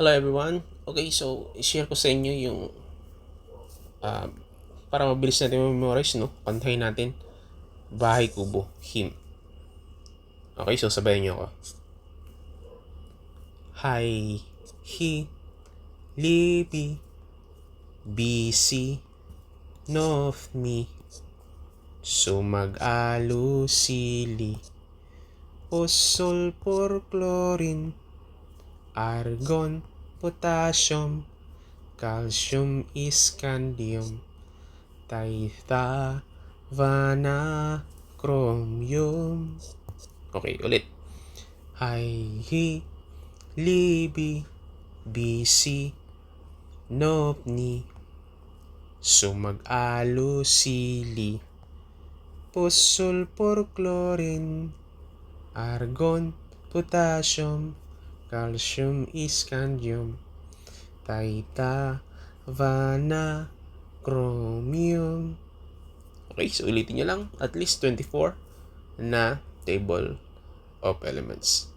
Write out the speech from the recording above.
Hello everyone. Okay, so i-share ko sa inyo yung ah, para mabilis natin memorize, no? Pantayin natin. Bahay kubo, him. Okay, so sabayan niyo ako. Hi, he, libi, busy, of me. So mag-alo sili. Osol por chlorine. Argon, potassium, calcium, iscandium, taita, vana, chromium. Okay, ulit. Hi, libi, busy, nopni, sumag-alo sili, chlorine, argon, potassium, calcium, iscandium, taita, vana, chromium. Okay, so ulitin nyo lang at least 24 na table of elements.